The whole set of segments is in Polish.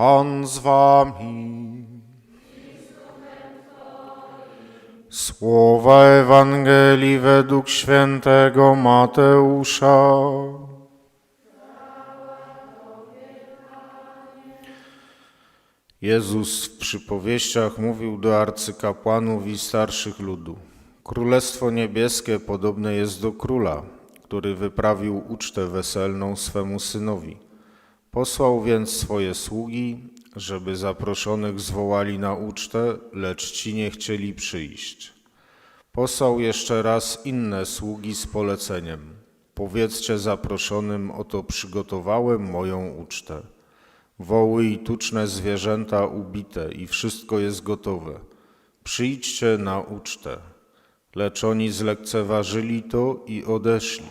Pan z wami. Słowa Ewangelii według świętego Mateusza. Jezus w przypowieściach mówił do arcykapłanów i starszych ludu. Królestwo niebieskie podobne jest do króla, który wyprawił ucztę weselną swemu synowi. Posłał więc swoje sługi, żeby zaproszonych zwołali na ucztę, lecz ci nie chcieli przyjść. Posłał jeszcze raz inne sługi z poleceniem. Powiedzcie zaproszonym, oto przygotowałem moją ucztę. Woły i tuczne zwierzęta ubite i wszystko jest gotowe. Przyjdźcie na ucztę. Lecz oni zlekceważyli to i odeszli.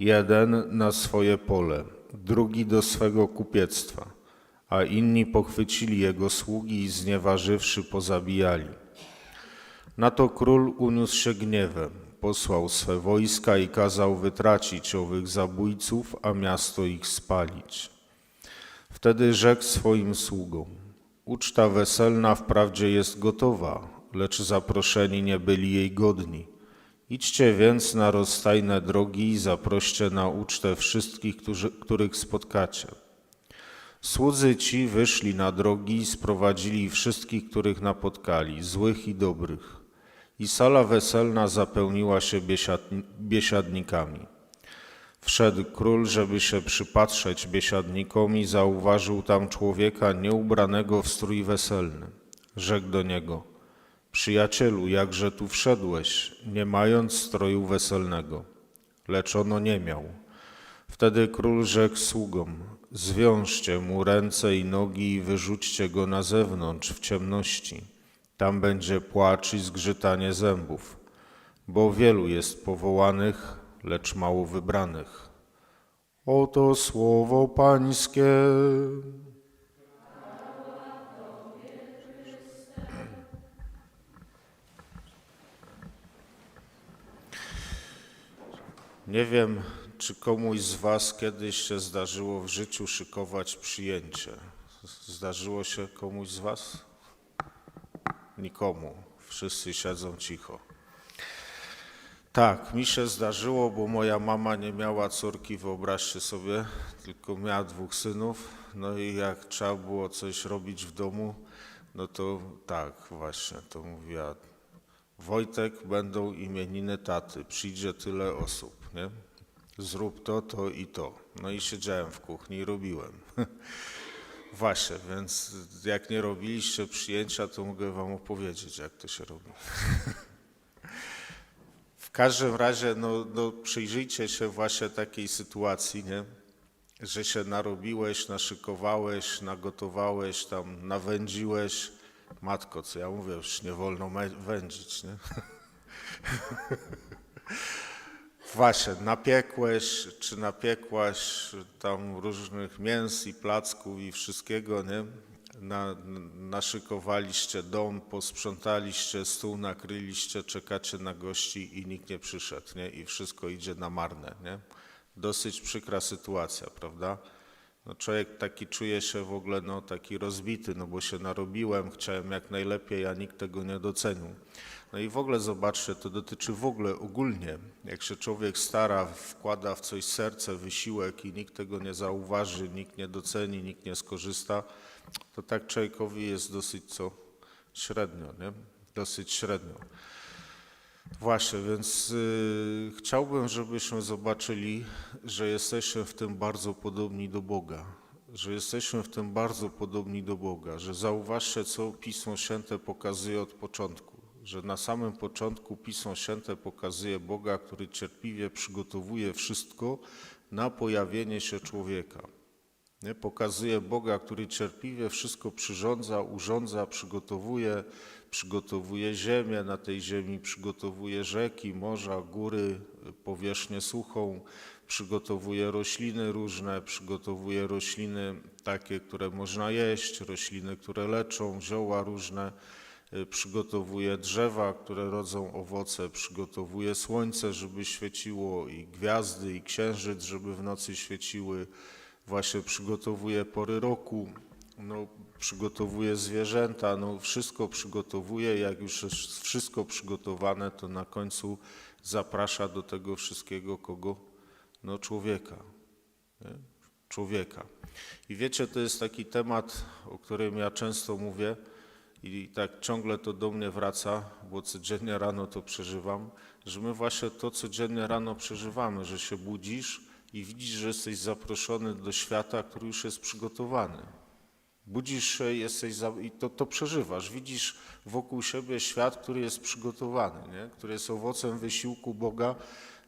Jeden na swoje pole, drugi do swego kupiectwa, a inni pochwycili jego sługi i znieważywszy pozabijali. Na to król uniósł się gniewem, posłał swe wojska i kazał wytracić owych zabójców, a miasto ich spalić. Wtedy rzekł swoim sługom: Uczta weselna wprawdzie jest gotowa, lecz zaproszeni nie byli jej godni. Idźcie więc na rozstajne drogi i zaproście na ucztę wszystkich, którzy, których spotkacie. Słudzy ci wyszli na drogi i sprowadzili wszystkich, których napotkali, złych i dobrych. I sala weselna zapełniła się biesiadni- biesiadnikami. Wszedł król, żeby się przypatrzeć biesiadnikom i zauważył tam człowieka nieubranego w strój weselny. Rzekł do niego, przyjacielu, jakże tu wszedłeś, nie mając stroju weselnego? Lecz ono nie miał. Wtedy król rzekł sługom, zwiążcie mu ręce i nogi i wyrzućcie go na zewnątrz w ciemności. Tam będzie płacz i zgrzytanie zębów, bo wielu jest powołanych, lecz mało wybranych. Oto słowo Pańskie. Nie wiem, czy komuś z Was kiedyś się zdarzyło w życiu szykować przyjęcie. Zdarzyło się komuś z Was? Nikomu. Wszyscy siedzą cicho. Tak, mi się zdarzyło, bo moja mama nie miała córki, wyobraźcie sobie, tylko miała dwóch synów. No i jak trzeba było coś robić w domu, no to tak, właśnie, to mówiła, Wojtek, będą imieniny taty, przyjdzie tyle osób, nie? Zrób to, to i to. No i siedziałem w kuchni i robiłem. Właśnie, więc jak nie robiliście przyjęcia, to mogę wam opowiedzieć, jak to się robi. W każdym razie, no, no przyjrzyjcie się właśnie takiej sytuacji, nie? że się narobiłeś, naszykowałeś, nagotowałeś, tam nawędziłeś. Matko, co ja mówię, już nie wolno wędzić, nie? Właśnie, napiekłeś, czy napiekłaś tam różnych mięs i placków i wszystkiego, nie? Na, naszykowaliście dom, posprzątaliście, stół nakryliście, czekacie na gości i nikt nie przyszedł, nie? I wszystko idzie na marne, nie? Dosyć przykra sytuacja, prawda? No człowiek taki czuje się w ogóle no, taki rozbity, no bo się narobiłem, chciałem jak najlepiej, a nikt tego nie docenił. No i w ogóle zobaczcie, to dotyczy w ogóle ogólnie, jak się człowiek stara, wkłada w coś serce, wysiłek i nikt tego nie zauważy, nikt nie doceni, nikt nie skorzysta, to tak człowiekowi jest dosyć co średnio, nie? Dosyć średnio. Właśnie, więc y, chciałbym, żebyśmy zobaczyli, że jesteśmy w tym bardzo podobni do Boga. Że jesteśmy w tym bardzo podobni do Boga. Że zauważcie, co Pismo Święte pokazuje od początku. Że na samym początku Pismo Święte pokazuje Boga, który cierpliwie przygotowuje wszystko na pojawienie się człowieka. Nie? Pokazuje Boga, który cierpliwie wszystko przyrządza, urządza, przygotowuje, przygotowuje ziemię, na tej ziemi przygotowuje rzeki, morza, góry, powierzchnię suchą, przygotowuje rośliny różne, przygotowuje rośliny takie, które można jeść, rośliny, które leczą, zioła różne, y, przygotowuje drzewa, które rodzą owoce, przygotowuje słońce, żeby świeciło i gwiazdy, i księżyc, żeby w nocy świeciły, właśnie przygotowuje pory roku, no, przygotowuje zwierzęta, no, wszystko przygotowuje. Jak już jest wszystko przygotowane, to na końcu zaprasza do tego wszystkiego kogo? No, człowieka. Nie? Człowieka. I wiecie, to jest taki temat, o którym ja często mówię i tak ciągle to do mnie wraca, bo codziennie rano to przeżywam, że my właśnie to codziennie rano przeżywamy, że się budzisz i widzisz, że jesteś zaproszony do świata, który już jest przygotowany. Budzisz się jesteś za, i to, to przeżywasz. Widzisz wokół siebie świat, który jest przygotowany, nie? który jest owocem wysiłku Boga,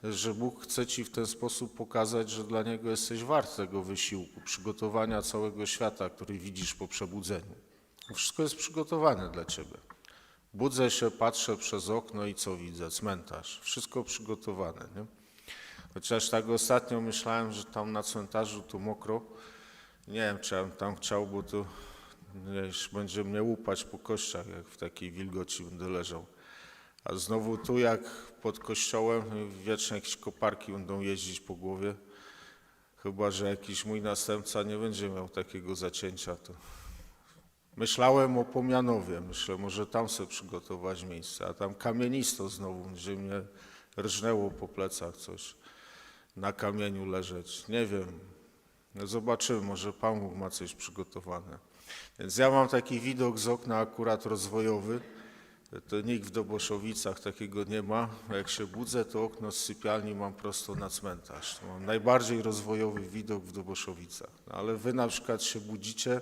że Bóg chce ci w ten sposób pokazać, że dla Niego jesteś wart tego wysiłku, przygotowania całego świata, który widzisz po przebudzeniu. Wszystko jest przygotowane dla ciebie. Budzę się, patrzę przez okno i co widzę? Cmentarz. Wszystko przygotowane. Nie? Chociaż tak ostatnio myślałem, że tam na cmentarzu tu mokro. Nie wiem, czy ja bym tam chciał, bo tu wiesz, będzie mnie łupać po kościach, jak w takiej wilgoci będę leżał. A znowu tu, jak pod kościołem, wiecznie jakieś koparki będą jeździć po głowie. Chyba, że jakiś mój następca nie będzie miał takiego zacięcia, to Myślałem o Pomianowie, myślę, może tam sobie przygotować miejsce, a tam kamienisto znowu, gdzie mnie rżnęło po plecach coś, na kamieniu leżeć. Nie wiem, zobaczymy, może Pan Bóg ma coś przygotowane. Więc ja mam taki widok z okna akurat rozwojowy, to nikt w Doboszowicach takiego nie ma. Jak się budzę, to okno z sypialni mam prosto na cmentarz. Mam najbardziej rozwojowy widok w Doboszowicach. No, ale wy na przykład się budzicie,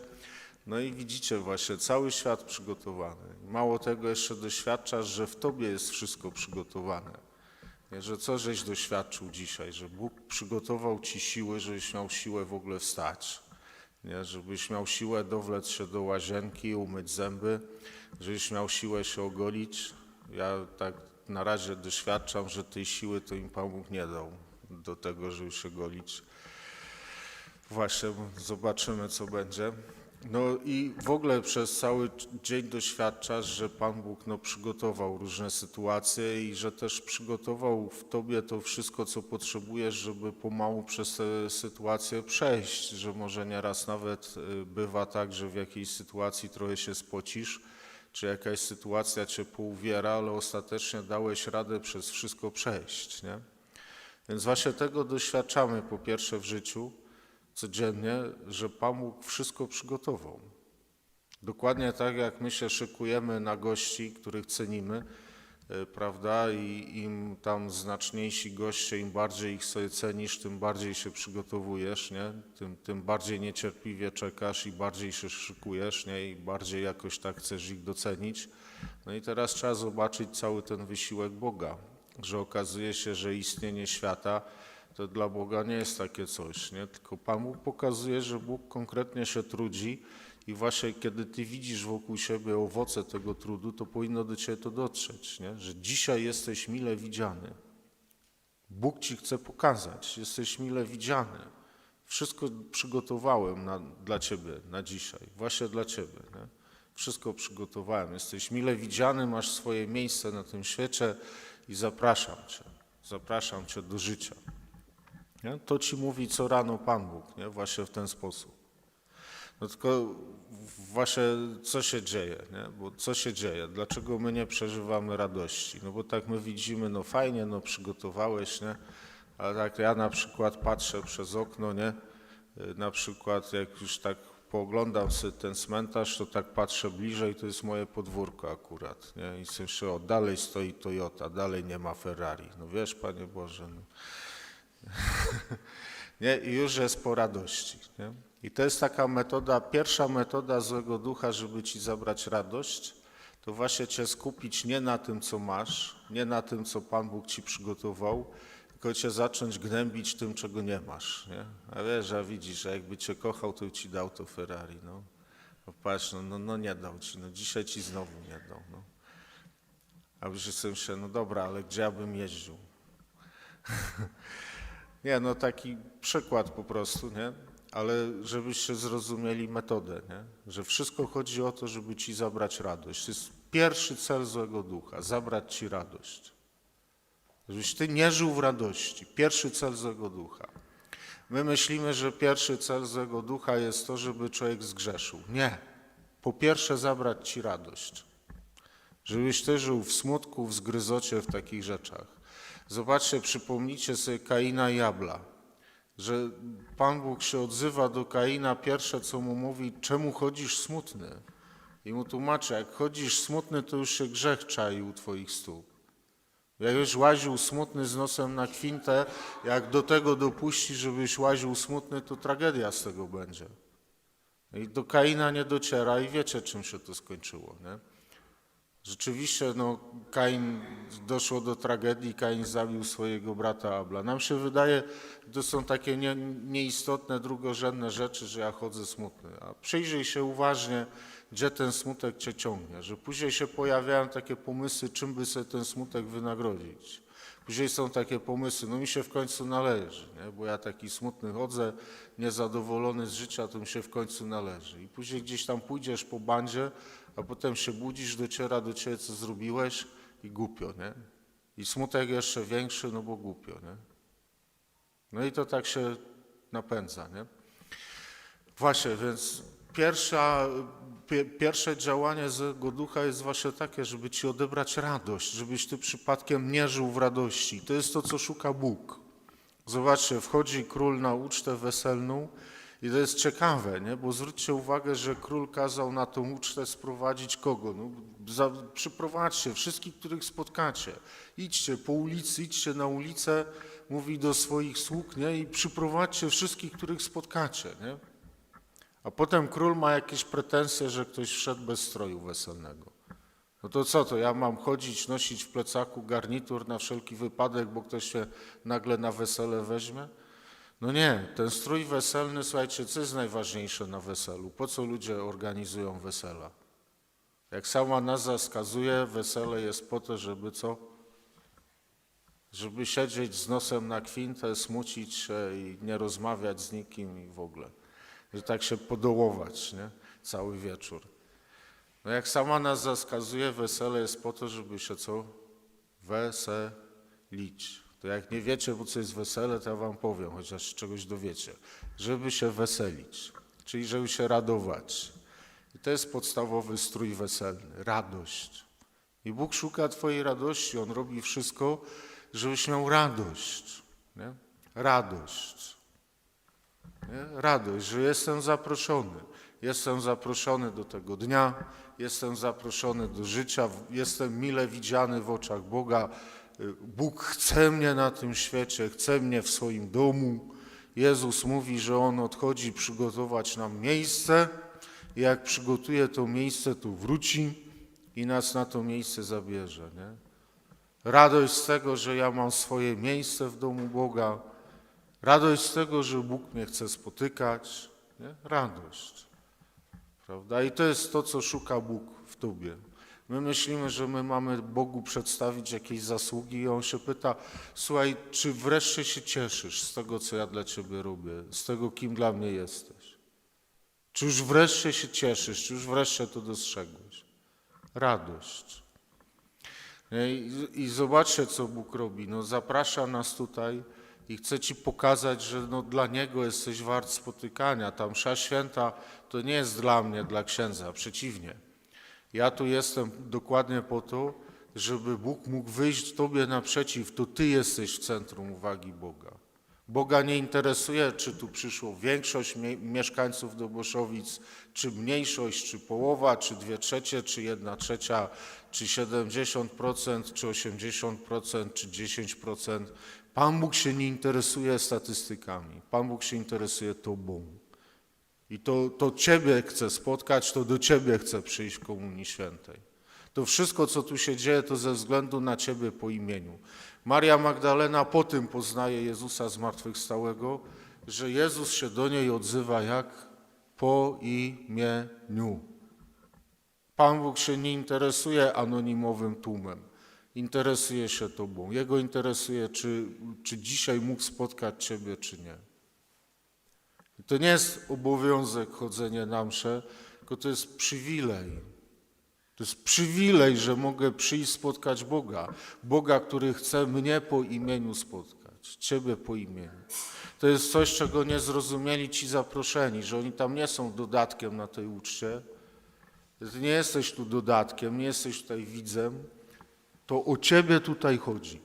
no i widzicie właśnie cały świat przygotowany. Mało tego jeszcze doświadczasz, że w tobie jest wszystko przygotowane. Że co żeś doświadczył dzisiaj, że Bóg przygotował ci siły, żebyś miał siłę w ogóle wstać. Nie, żebyś miał siłę dowlec się do łazienki, umyć zęby, żebyś miał siłę się ogolić. Ja tak na razie doświadczam, że tej siły to im Pan Bóg nie dał do tego, żeby się golić. Właśnie zobaczymy, co będzie. No i w ogóle przez cały dzień doświadczasz, że Pan Bóg no, przygotował różne sytuacje i że też przygotował w Tobie to wszystko, co potrzebujesz, żeby pomału przez te sytuacje przejść, że może nieraz nawet y, bywa tak, że w jakiejś sytuacji trochę się spocisz, czy jakaś sytuacja Cię pouwiera, ale ostatecznie dałeś radę przez wszystko przejść, nie? Więc właśnie tego doświadczamy po pierwsze w życiu, codziennie, że Pan Bóg wszystko przygotował. Dokładnie tak, jak my się szykujemy na gości, których cenimy, e, prawda? I im tam znaczniejsi goście, im bardziej ich sobie cenisz, tym bardziej się przygotowujesz, nie? Tym, tym bardziej niecierpliwie czekasz i bardziej się szykujesz, nie? I bardziej jakoś tak chcesz ich docenić. No i teraz trzeba zobaczyć cały ten wysiłek Boga, że okazuje się, że istnienie świata to dla Boga nie jest takie coś, nie? Tylko Pan Bóg pokazuje, że Bóg konkretnie się trudzi i właśnie kiedy Ty widzisz wokół siebie owoce tego trudu, to powinno do Ciebie to dotrzeć, nie? Że dzisiaj jesteś mile widziany. Bóg Ci chce pokazać, jesteś mile widziany. Wszystko przygotowałem na, dla Ciebie na dzisiaj, właśnie dla Ciebie, nie? Wszystko przygotowałem. Jesteś mile widziany, masz swoje miejsce na tym świecie i zapraszam Cię. Zapraszam Cię do życia. Nie? To ci mówi co rano Pan Bóg, nie? właśnie w ten sposób. No tylko właśnie co się dzieje, nie? bo co się dzieje, dlaczego my nie przeżywamy radości? No bo tak my widzimy, no fajnie, no przygotowałeś, nie? ale tak ja na przykład patrzę przez okno, nie? Na przykład jak już tak pooglądam sobie ten cmentarz, to tak patrzę bliżej, to jest moje podwórko akurat, nie? i słyszę, o dalej stoi Toyota, dalej nie ma Ferrari. No wiesz, Panie Boże, no. nie? I już jest po radości. Nie? I to jest taka metoda, pierwsza metoda złego ducha, żeby ci zabrać radość, to właśnie cię skupić nie na tym, co masz, nie na tym, co Pan Bóg ci przygotował, tylko cię zacząć gnębić tym, czego nie masz. Nie? A wiesz, a widzisz, a jakby cię kochał, to ci dał to Ferrari. No, no patrz, no, no, no nie dał ci, no dzisiaj ci znowu nie dał. No. A już jestem się, no dobra, ale gdzie ja bym jeździł? Nie, no taki przykład po prostu, nie? Ale żebyście zrozumieli metodę, nie? Że wszystko chodzi o to, żeby ci zabrać radość. To jest pierwszy cel złego ducha, zabrać ci radość. Żebyś ty nie żył w radości. Pierwszy cel złego ducha. My myślimy, że pierwszy cel złego ducha jest to, żeby człowiek zgrzeszył. Nie. Po pierwsze zabrać ci radość. Żebyś ty żył w smutku, w zgryzocie, w takich rzeczach. Zobaczcie, przypomnijcie sobie Kaina i Abla, że Pan Bóg się odzywa do Kaina, pierwsze co mu mówi, czemu chodzisz smutny? I mu tłumaczy, jak chodzisz smutny, to już się grzech czai u twoich stóp. Już łaził smutny z nosem na kwintę, jak do tego dopuści, żebyś łaził smutny, to tragedia z tego będzie. I do Kaina nie dociera i wiecie, czym się to skończyło. Nie? Rzeczywiście, no, Kain doszło do tragedii, Kain zabił swojego brata Abla. Nam się wydaje, to są takie nie, nieistotne, drugorzędne rzeczy, że ja chodzę smutny. A przyjrzyj się uważnie, gdzie ten smutek cię ciągnie, że później się pojawiają takie pomysły, czym by sobie ten smutek wynagrodzić. Później są takie pomysły, no mi się w końcu należy, nie? bo ja taki smutny chodzę, niezadowolony z życia, to mi się w końcu należy. I później gdzieś tam pójdziesz po bandzie, a potem się budzisz, dociera do ciebie, co zrobiłeś i głupio, nie? I smutek jeszcze większy, no bo głupio, nie? No i to tak się napędza, nie? Właśnie, więc pierwsza, pie, pierwsze działanie złego ducha jest właśnie takie, żeby ci odebrać radość, żebyś ty przypadkiem nie żył w radości. To jest to, co szuka Bóg. Zobaczcie, wchodzi król na ucztę weselną i to jest ciekawe, nie? bo zwróćcie uwagę, że król kazał na tą ucztę sprowadzić kogo? No, za, przyprowadźcie wszystkich, których spotkacie. Idźcie po ulicy, idźcie na ulicę, mówi do swoich sług nie? i przyprowadźcie wszystkich, których spotkacie. Nie? A potem król ma jakieś pretensje, że ktoś wszedł bez stroju weselnego. No to co to, ja mam chodzić, nosić w plecaku garnitur na wszelki wypadek, bo ktoś się nagle na wesele weźmie? No nie, ten strój weselny, słuchajcie, co jest najważniejsze na weselu? Po co ludzie organizują wesela? Jak sama nazwa wskazuje, wesele jest po to, żeby co? Żeby siedzieć z nosem na kwintę, smucić się i nie rozmawiać z nikim i w ogóle. Że tak się podołować, nie? Cały wieczór. No jak sama nazwa wskazuje, wesele jest po to, żeby się co? Weselić. To jak nie wiecie, bo co jest wesele, to ja wam powiem, chociaż czegoś dowiecie. Żeby się weselić, czyli żeby się radować. I to jest podstawowy strój weselny, radość. I Bóg szuka twojej radości, On robi wszystko, żebyś miał radość. Nie? Radość. Nie? Radość, że jestem zaproszony. Jestem zaproszony do tego dnia, jestem zaproszony do życia, jestem mile widziany w oczach Boga. Bóg chce mnie na tym świecie, chce mnie w swoim domu. Jezus mówi, że On odchodzi przygotować nam miejsce jak przygotuje to miejsce, to wróci i nas na to miejsce zabierze. Nie? Radość z tego, że ja mam swoje miejsce w domu Boga. Radość z tego, że Bóg mnie chce spotykać. Nie? Radość. Prawda? I to jest to, co szuka Bóg w Tobie. My myślimy, że my mamy Bogu przedstawić jakieś zasługi i On się pyta, słuchaj, czy wreszcie się cieszysz z tego, co ja dla Ciebie robię, z tego, kim dla mnie jesteś? Czy już wreszcie się cieszysz, czy już wreszcie to dostrzegłeś? Radość. I, I zobaczcie, co Bóg robi. No, zaprasza nas tutaj i chce Ci pokazać, że no, dla Niego jesteś wart spotykania. Ta msza święta to nie jest dla mnie, dla księdza, przeciwnie. Ja tu jestem dokładnie po to, żeby Bóg mógł wyjść Tobie naprzeciw. To Ty jesteś w centrum uwagi Boga. Boga nie interesuje, czy tu przyszło większość mie mieszkańców Doboszowic, czy mniejszość, czy połowa, czy dwie trzecie, czy jedna trzecia, czy 70%, czy 80%, czy 10%. Pan Bóg się nie interesuje statystykami. Pan Bóg się interesuje Tobą. I to, to Ciebie chce spotkać, to do Ciebie chce przyjść w Komunii Świętej. To wszystko, co tu się dzieje, to ze względu na Ciebie po imieniu. Maria Magdalena po tym poznaje Jezusa zmartwychwstałego, że Jezus się do niej odzywa jak po imieniu. Pan Bóg się nie interesuje anonimowym tłumem, interesuje się Tobą. Jego interesuje, czy, czy dzisiaj mógł spotkać Ciebie, czy nie. To nie jest obowiązek chodzenie na msze, tylko to jest przywilej. To jest przywilej, że mogę przyjść spotkać Boga. Boga, który chce mnie po imieniu spotkać. Ciebie po imieniu. To jest coś, czego nie zrozumieli ci zaproszeni, że oni tam nie są dodatkiem na tej uczcie. Ty nie jesteś tu dodatkiem, nie jesteś tutaj widzem. To o Ciebie tutaj chodzi.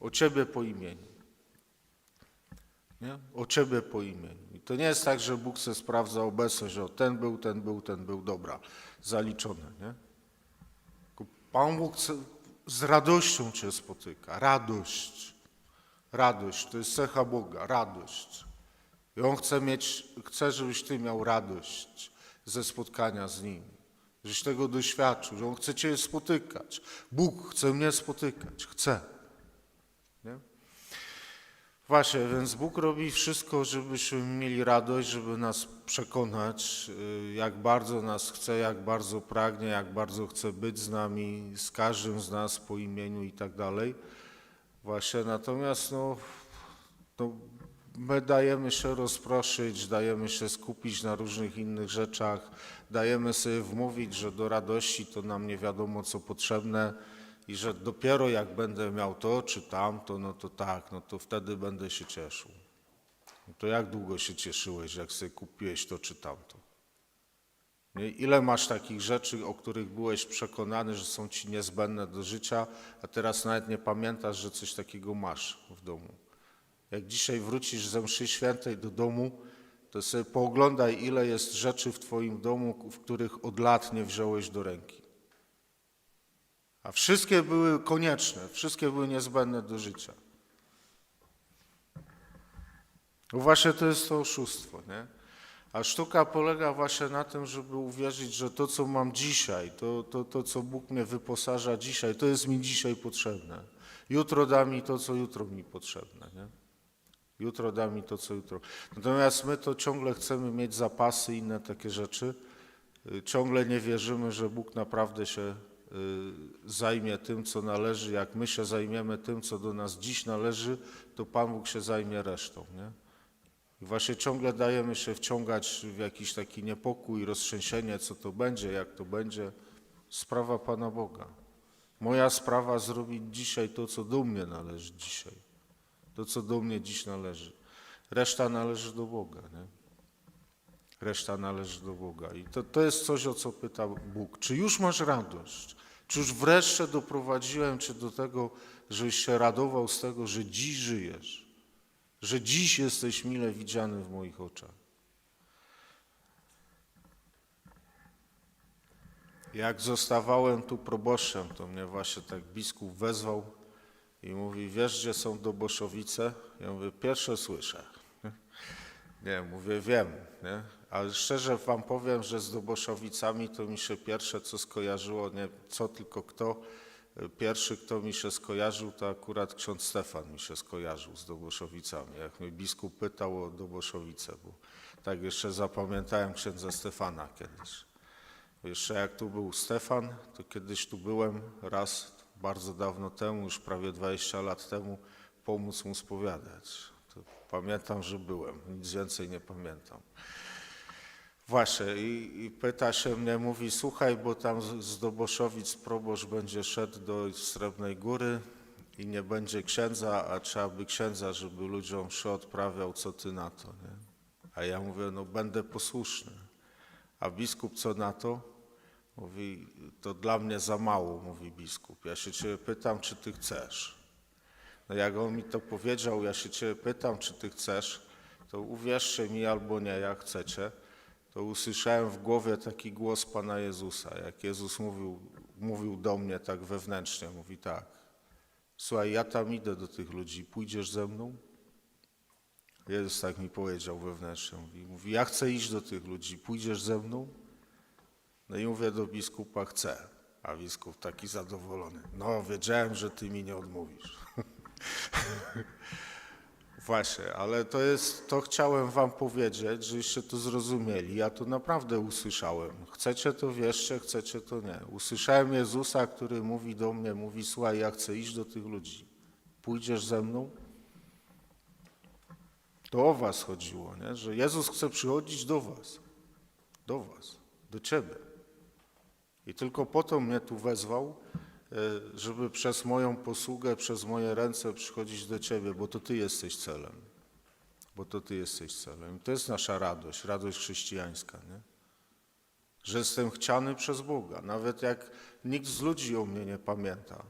O Ciebie po imieniu. Nie? O Ciebie po imieniu. To nie jest tak, że Bóg se sprawdza obecność, że ten był, ten był, ten był, dobra, zaliczone. Nie? Pan Bóg z radością Cię spotyka. Radość. Radość to jest cecha Boga, radość. I On chce mieć, chce, żebyś Ty miał radość ze spotkania z Nim. Żebyś tego doświadczył, że On chce Cię spotykać. Bóg chce mnie spotykać, chce. Nie? Właśnie, więc Bóg robi wszystko, żebyśmy mieli radość, żeby nas przekonać, y, jak bardzo nas chce, jak bardzo pragnie, jak bardzo chce być z nami, z każdym z nas po imieniu i tak dalej. Właśnie, natomiast no, no, my dajemy się rozproszyć, dajemy się skupić na różnych innych rzeczach, dajemy sobie wmówić, że do radości to nam nie wiadomo co potrzebne i że dopiero jak będę miał to czy tamto, no to tak, no to wtedy będę się cieszył. No to jak długo się cieszyłeś, jak sobie kupiłeś to czy tamto? Nie? Ile masz takich rzeczy, o których byłeś przekonany, że są ci niezbędne do życia, a teraz nawet nie pamiętasz, że coś takiego masz w domu? Jak dzisiaj wrócisz ze mszy świętej do domu, to sobie pooglądaj, ile jest rzeczy w twoim domu, w których od lat nie wziąłeś do ręki. A wszystkie były konieczne, wszystkie były niezbędne do życia. No właśnie to jest to oszustwo, nie? A sztuka polega właśnie na tym, żeby uwierzyć, że to, co mam dzisiaj, to, to, to, co Bóg mnie wyposaża dzisiaj, to jest mi dzisiaj potrzebne. Jutro da mi to, co jutro mi potrzebne, nie? Jutro da mi to, co jutro. Natomiast my to ciągle chcemy mieć zapasy inne takie rzeczy. Y, Ciągle nie wierzymy, że Bóg naprawdę się zajmie tym, co należy. Jak my się zajmiemy tym, co do nas dziś należy, to Pan Bóg się zajmie resztą. Nie? I właśnie ciągle dajemy się wciągać w jakiś taki niepokój, roztrzęsienie, co to będzie, jak to będzie. Sprawa Pana Boga. Moja sprawa zrobić dzisiaj to, co do mnie należy dzisiaj. To, co do mnie dziś należy. Reszta należy do Boga. Nie? Reszta należy do Boga. I to, to jest coś, o co pyta Bóg. Czy już masz radość? Czy już wreszcie doprowadziłem Cię do tego, żebyś się radował z tego, że dziś żyjesz? Że dziś jesteś mile widziany w moich oczach? Jak zostawałem tu proboszczem, to mnie właśnie tak biskup wezwał i mówi, wiesz, gdzie są Doboszowice? Ja mówię, pierwsze słyszę. Nie, mówię, wiem, nie? Ale szczerze wam powiem, że z Doboszowicami to mi się pierwsze, co skojarzyło, nie co tylko kto, pierwszy, kto mi się skojarzył, to akurat ksiądz Stefan mi się skojarzył z Doboszowicami. Jak mnie biskup pytał o Doboszowice, bo tak jeszcze zapamiętałem księdza Stefana kiedyś. Jeszcze jak tu był Stefan, to kiedyś tu byłem raz bardzo dawno temu, już prawie 20 lat temu, pomóc mu spowiadać. To pamiętam, że byłem, nic więcej nie pamiętam. Właśnie, i, i pyta się mnie, mówi, słuchaj, bo tam z, Doboszowic proboszcz będzie szedł do Srebrnej Góry i nie będzie księdza, a trzeba by księdza, żeby ludziom się odprawiał, co ty na to, nie? A ja mówię, no będę posłuszny. A biskup co na to? Mówi, to dla mnie za mało, mówi biskup. Ja się ciebie pytam, czy ty chcesz. No jak on mi to powiedział, ja się ciebie pytam, czy ty chcesz, to uwierzcie mi albo nie, jak chcecie, to usłyszałem w głowie taki głos Pana Jezusa. Jak Jezus mówił, mówił do mnie tak wewnętrznie, mówi tak, słuchaj, ja tam idę do tych ludzi, pójdziesz ze mną? Jezus tak mi powiedział wewnętrznie, mówi, mówi ja chcę iść do tych ludzi, pójdziesz ze mną? No i mówię do biskupa, chcę. A biskup taki zadowolony. No, wiedziałem, że ty mi nie odmówisz. Właśnie, ale to jest, to chciałem wam powiedzieć, żebyście to zrozumieli. Ja to naprawdę usłyszałem. Chcecie to wierzcie, chcecie to nie. Usłyszałem Jezusa, który mówi do mnie, mówi, słuchaj, ja chcę iść do tych ludzi. Pójdziesz ze mną? To o was chodziło, nie? że Jezus chce przychodzić do was. Do was, do ciebie. I tylko po to mnie tu wezwał, żeby przez moją posługę, przez moje ręce przychodzić do Ciebie, bo to Ty jesteś celem. Bo to Ty jesteś celem. I to jest nasza radość, radość chrześcijańska, nie? Że jestem chciany przez Boga. Nawet jak nikt z ludzi o mnie nie pamięta,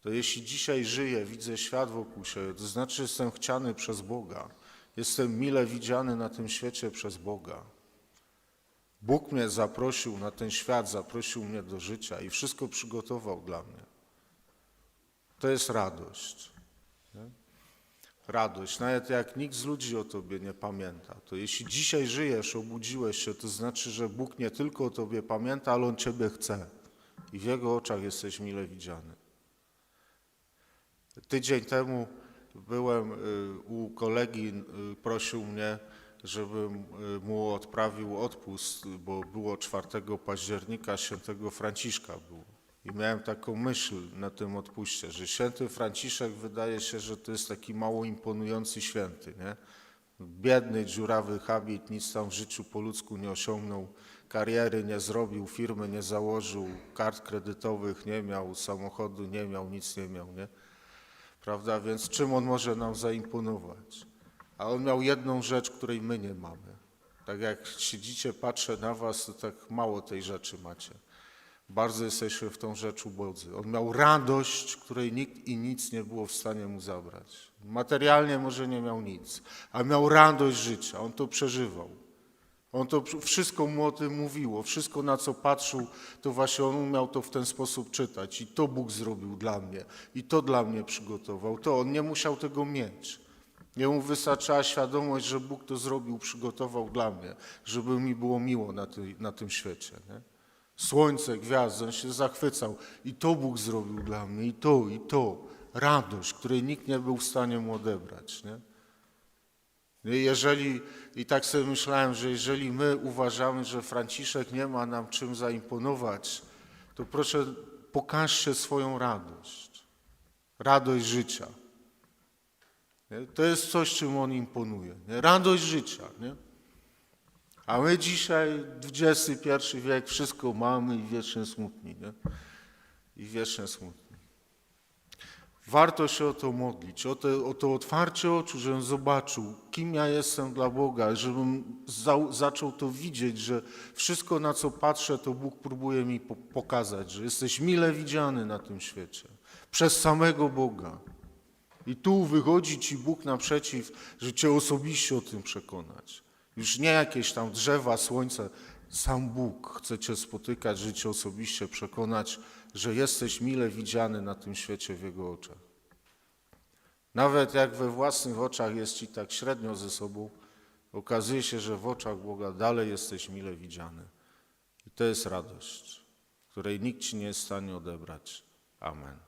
to jeśli dzisiaj żyję, widzę świat wokół siebie, to znaczy, że jestem chciany przez Boga. Jestem mile widziany na tym świecie przez Boga. Bóg mnie zaprosił na ten świat, zaprosił mnie do życia i wszystko przygotował dla mnie. To jest radość. Nie? Radość. Nawet jak nikt z ludzi o Tobie nie pamięta, to jeśli dzisiaj żyjesz, obudziłeś się, to znaczy, że Bóg nie tylko o Tobie pamięta, ale On Ciebie chce. I w Jego oczach jesteś mile widziany. Tydzień temu byłem y, u kolegi, y, prosił mnie, żebym y, mu odprawił odpust, bo było 4 października świętego Franciszka było. I miałem taką myśl na tym odpuście, że święty Franciszek wydaje się, że to jest taki mało imponujący święty, nie? Biedny, dziurawy habit, nic tam w życiu po ludzku nie osiągnął, kariery nie zrobił, firmy nie założył, kart kredytowych nie miał, samochodu nie miał, nic nie miał, nie? Prawda? Więc czym on może nam zaimponować? A on miał jedną rzecz, której my nie mamy. Tak jak siedzicie, patrzę na was, to tak mało tej rzeczy macie. Bardzo jesteśmy w tą rzecz ubodzy. On miał radość, której nikt i nic nie było w stanie mu zabrać. Materialnie może nie miał nic, a miał radość życia. On to przeżywał. On to wszystko mu o tym mówiło, wszystko na co patrzył, to właśnie on umiał to w ten sposób czytać. I to Bóg zrobił dla mnie, i to dla mnie przygotował. To on nie musiał tego mieć. Jemu wystarczała świadomość, że Bóg to zrobił, przygotował dla mnie, żeby mi było miło na, tej, na tym świecie. Nie? Słońce, gwiazdy, on się zachwycał. I to Bóg zrobił dla mnie, i to, i to. Radość, której nikt nie był w stanie mu odebrać. Nie? Jeżeli, I tak sobie myślałem, że jeżeli my uważamy, że Franciszek nie ma nam czym zaimponować, to proszę pokażcie swoją radość. Radość życia. Nie? To jest coś, czym on imponuje. Nie? Radość życia. Nie? A my dzisiaj, XXI wiek, wszystko mamy i wiecznie smutni. Nie? I wiecznie smutni. Warto się o to modlić, o to, o to otwarcie oczu, żebym zobaczył, kim ja jestem dla Boga, żebym za, zaczął to widzieć, że wszystko, na co patrzę, to Bóg próbuje mi po, pokazać, że jesteś mile widziany na tym świecie, przez samego Boga. I tu wychodzi Ci Bóg naprzeciw, że Cię osobiście o tym przekonać. Już nie jakieś tam drzewa, słońce, sam Bóg chce Cię spotykać, że Cię osobiście przekonać, że jesteś mile widziany na tym świecie w Jego oczach. Nawet jak we własnych oczach jest Ci tak średnio ze sobą, okazuje się, że w oczach Boga dalej jesteś mile widziany. I to jest radość, której nikt Ci nie jest w stanie odebrać. Amen.